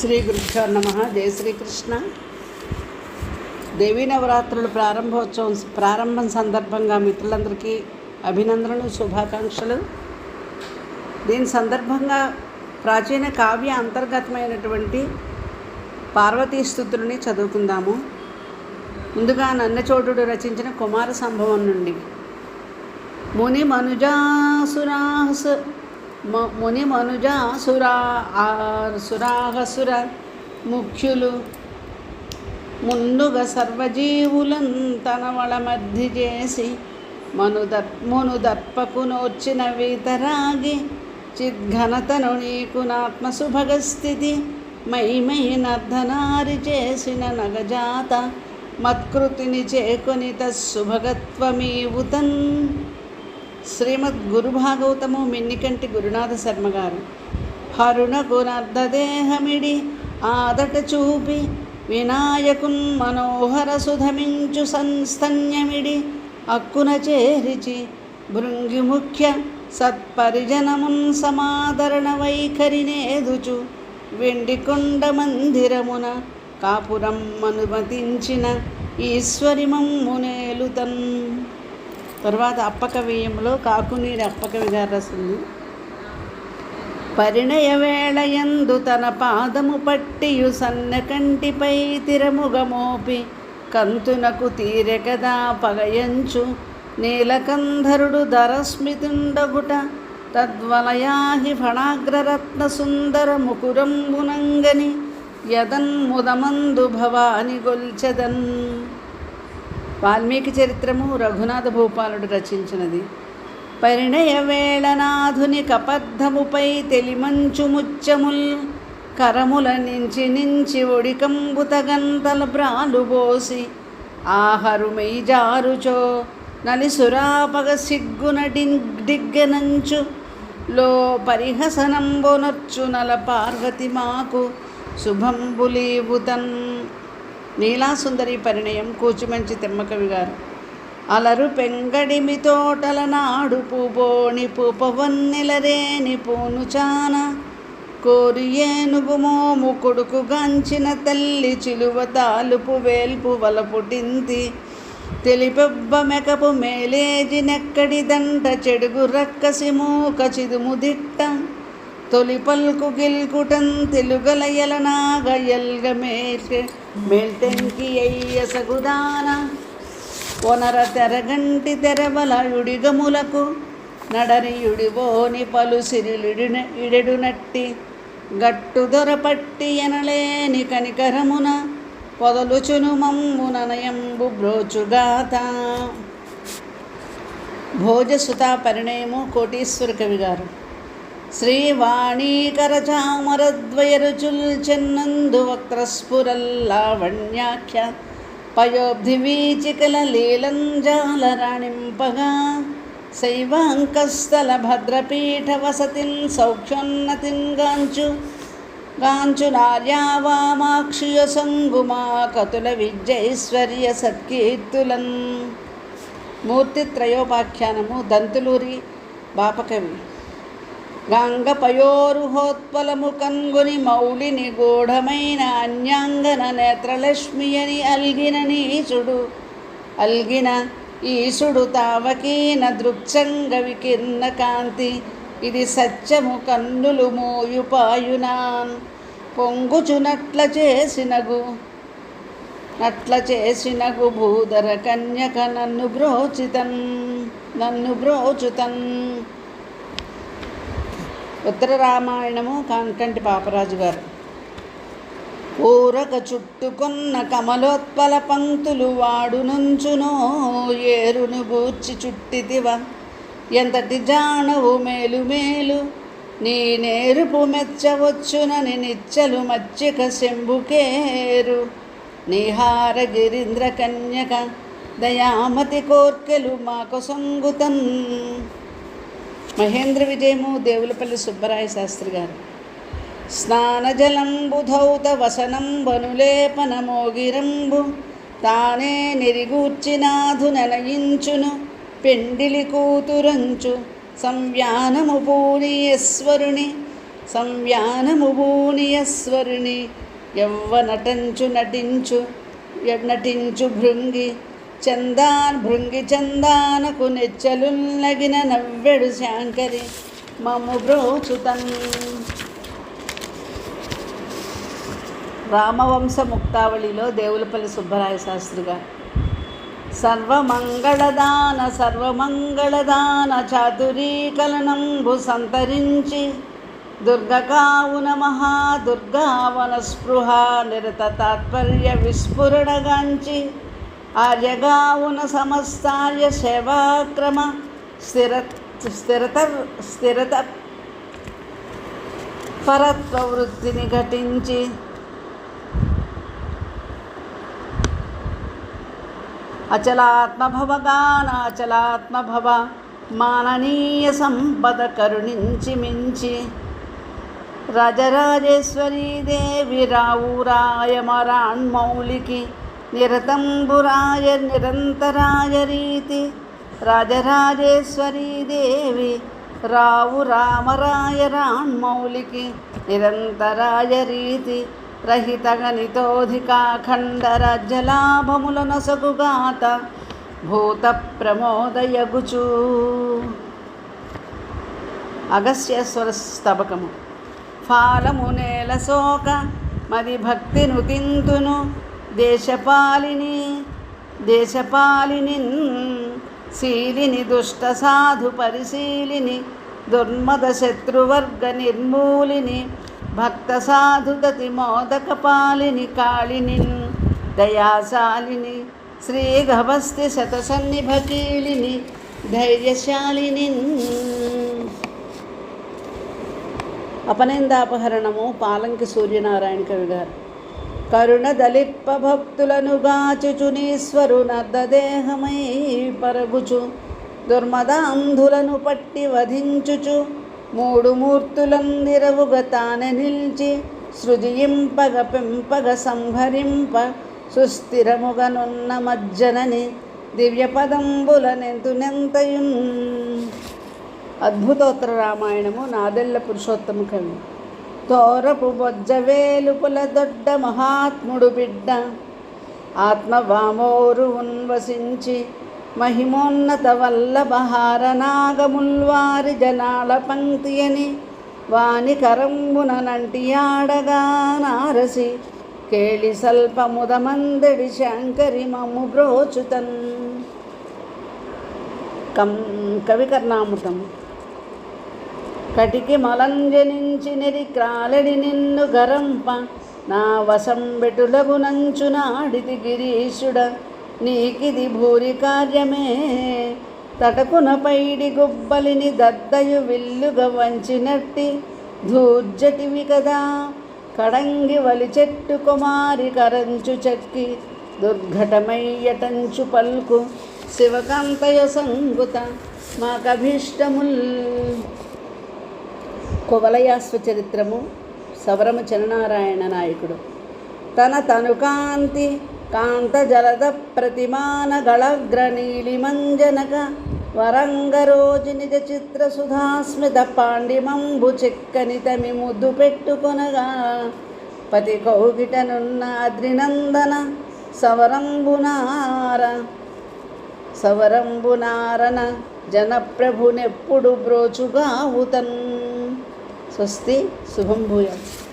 శ్రీ గురుభ్యో నమ. జయ శ్రీకృష్ణ. దేవీ నవరాత్రులు ప్రారంభోత్సవం ప్రారంభం సందర్భంగా మిత్రులందరికీ అభినందనలు శుభాకాంక్షలు. దీని సందర్భంగా ప్రాచీన కావ్య అంతర్గతమైనటువంటి పార్వతీ స్థుతులని చదువుకుందాము. ముందుగా నన్నచోటుడు రచించిన కుమార సంభవం నుండి. ముని మనుజాసురాహస ముని మనుజాసురా సురాహసుర ముఖ్యులు. ముందుగా సర్వజీవులం తన మధ్య చేసి మనుదర్ మునుదర్పకు నోర్చిన వీతరాగి చిద్ఘనతను నీకు నాత్మసుభగస్థితి మై నర్ధనారి చేసిన నగజాత మత్కృతిని చేకొని తస్సుభగత్వమీవుతన్ శ్రీమద్ గురు భాగవతము మిన్నికంటి గురునాథ శర్మ గారు. హరుణకు నర్ధదేహమిడి ఆదట చూపి వినాయకున్ మనోహర సుధమించు సంస్తన్యమిడి అక్కున చేరిచి భృంగి ముఖ్య సత్పరిజనమున్ సమాదరణ వైఖరినేదుచు వెండికొండ మందిరమున కాపురం అనుమతించిన ఈశ్వరి తర్వాత అప్పకవ్యంలో కాకునీరు అప్పకవి గారు రాసింది పరిణయ వేళయందు తన పాదము పట్టియు సన్న కంటిపై తిరముగమోపి కంతునకు తీరెకదా పగయంచు నీలకంధరుడు ధరస్మితుండగుట తద్వలయాహి ఫణాగ్రరత్న సుందర ముకురంబునంగని యదన్ముదమందు భవాని గొల్చెదన్. వాల్మీకి చరిత్రము రఘునాథ భూపాలుడు రచించినది. పరిణయవేళనాధుని కపద్ధముపై తెలిమంచు ముచ్చముల్ కరముల నుంచి నించి ఒడికంబుతగంతల బ్రాలుబోసి ఆహరుమై జారుచో నలిసురాపగ సిగ్గున డిగ్గనంచు లో పరిహసనంబునొచ్చు నల పార్వతి మాకు శుభంబులీవుతన్ నీలాసుందరి పరిణయం కూచిమంచి తిమ్మకవి గారు. అలరు పెంగడిమి తోటల నాడు పూబోణి పూపవన్నెలరేని పూను చాన కోరి ఏనుగు మోము కొడుకు గాంచిన తల్లి చిలువ తాలుపు వేల్పు వలపుటింతి తెలిపెబ్బ మెకపు మేలేజి నెక్కడి దంట చెడుగు రక్కసి మూక చిదుము దిట్ట. తొలి పల్కు గిల్కుటం తెలుగలయలనాగ ఎల్గ మేల్క మేల్టెంకి అయ్య సగుదాన ఒనర తెరగంటి తెరవల యుడిగములకు నడరియుడివోని పలు సిరిలిడిన ఇడెడునట్టి గట్టు దొరపట్టి ఎనలేని కనికరమున పొదలుచును మమ్ము ననయంబు బ్రోచుగాత భోజసుత పరిణయము కోటీశ్వర కవి గారు. శ్రీవాణీకరచామరద్వయరుచుల్ చెన్నందు వక్రస్ఫురల్లావణ్యాఖ్య పయోబ్ధివీచికల లీలంజాలరాణింపగా శైవాంకస్థల భద్రపీఠ వసతిన్ సౌఖ్యోన్నతిన్ గాంచు గాంచు నార్యావామాక్షియ సంగుమా కతుల విద్యైశ్వర్య సత్కీర్తులన్ మూర్తిత్రయోపాఖ్యానము దంతులూరి బాపకవి. గంగపయోరుహోత్పలము కన్గుని మౌళిని గూఢమైన అన్యాంగన నేత్రలక్ష్మి అని అల్గిన నీచుడు. అల్గిన ఈశుడు తావకీన దృక్చంగ వికిర్ణ కాంతి. ఇది సత్యము కన్నులు మోయుపాయునాన్ పొంగుచునట్ల చేసినగు. నట్ల చేసినగు భూధర కన్యక నన్ను బ్రోచితన్. నన్ను బ్రోచుతన్. ఉత్తర రామాయణము కాంకంటి పాపరాజు గారు. ఊరక చుట్టుకున్న కమలోత్పల పంక్తులు వాడు నుంచునో ఏరును గూర్చి చుట్టితివ. ఎంతటి జానవు మేలు మేలు నీ నేరుపు మెచ్చవచ్చునని నిచ్చలు మచ్చిక శంభుకేరు. నిహార గిరీంద్ర కన్యక దయామతి కోర్కెలు మాకు సంగుతన్. మహేంద్ర విజయము దేవులపల్లి సుబ్బరాయ శాస్త్రి గారు. స్నానజలంబుధౌత వసనం వనులేపనమోగిరంబు తానే నెరిగూర్చినాధు ననయించును పెండిలి కూతురంచు సంవ్యానము పూనీశ్వరుని సంవ్యానము భూనియస్వరిణి ఎవ్వ నటంచు నటించు నటించు భృంగి చందాన్ భృంగి చందానకు నెచ్చలున్నగిన నవ్వెడు శాంకరి మము బ్రోచుతన్. రామవంశ ముక్తావళిలో దేవులపల్లి సుబ్బరాయ శాస్త్రిగా. సర్వమంగళదాన సర్వమంగళదాన చాతురీకలనంబు సంతరించి దుర్గకావున మహాదుర్గావన స్పృహ నిరత తాత్పర్య విస్ఫురణగాంచి ఆర్యగావున సమస్తార్య సేవాక్రమ స్థిర స్థిరత స్థిరత పరత్వ వృత్తిని ఘటించి అచలాత్మభవగాన అచలాత్మభవ మాననీయ సంపద కరుణించి మించి రాజరాజేశ్వరీ దేవి రావురాయమరాణ్మౌలికి నిరతంబురాయ నిరంతరాయ రీతి రాజరాజేశ్వరీ దేవి రావు రామరాయ రాణ్మౌలికి నిరంతరాయ రీతి రహిత గణితోధికాఖండ రాజ్యలాభముల నసగుగాత భూత ప్రమోదయగుచు అగస్యేశ్వర స్తబకము. ఫాలము నేల శోక మది భక్తి నుతింతును దేశపాలిని దేశపాలిని శీలిని దుష్ట సాధు పరిశీలిని దుర్మద శత్రువర్గ నిర్మూలిని భక్త సాధుగతి మోదక పాలిని కాళిని దయాశాలిని శ్రీగభస్తి శతసన్నిభకీలిని ధైర్యశాలిని అపనిందాపహరణము పాలంకి సూర్యనారాయణ కవి గారు. కరుణ దళిప్ప భక్తులను గాచుచునీశ్వరు నర్దదేహమై పరగుచు. దుర్మదాంధులను పట్టి వధించుచు. మూడు మూర్తులందిరవుగ నిల్చి. సృజింపగ పెంపగ సంహరింప. సుస్థిరముగనున్న మజ్జనని దివ్యపదంబులనెంతునెంతయున్ అద్భుతోత్తర రామాయణము నాదెల్ల పురుషోత్తమ కవి. తోరపు బొజ్జవేలుపుల దొడ్డ మహాత్ముడు బిడ్డ. ఆత్మవామోరు ఉన్వసించి మహిమోన్నత వల్లభహార నాగముల్వారి జనాల పంక్తి అని వాని కరంబున నంటి ఆడగా నారసి కేళి సల్పముదమందడి శంకరి మమ్ము బ్రోచుతన్. కం కవికర్ణామృతం కటికి మలంజనించి నెరి క్రాలడి నిన్ను గరంప. నా వశం బెటులగునంచు నాడిది గిరీశుడ. నీకిది భూరి కార్యమే. తటకున పైడి గుబ్బలిని దద్దయు విల్లుగ వంచినట్టి ధూర్జటివి కదా. కడంగి వలి చెట్టు కుమారి కరంచు చెక్కి దుర్ఘటమయ్యటంచు పల్కు శివకాంతయ సంగుత. మాకభీష్టముల్ కువలయాశ్వ చరిత్రము సవరము చరణారాయణ నాయకుడు. తన తనుకాంతి కాంత జలద ప్రతిమాన గళగ్ర నీలిమంజనక వరంగరోజు నిజ చిత్ర సుధాస్మిత పాండిమంబు చెక్కని తమి ముద్దు పెట్టుకొనగా పతి కౌగిటనున్న అద్రినందన సవరంబునార సవరంబునారన జనప్రభునెప్పుడు బ్రోచుగావుతన్ స్వస్తి శుభం భూయాత్.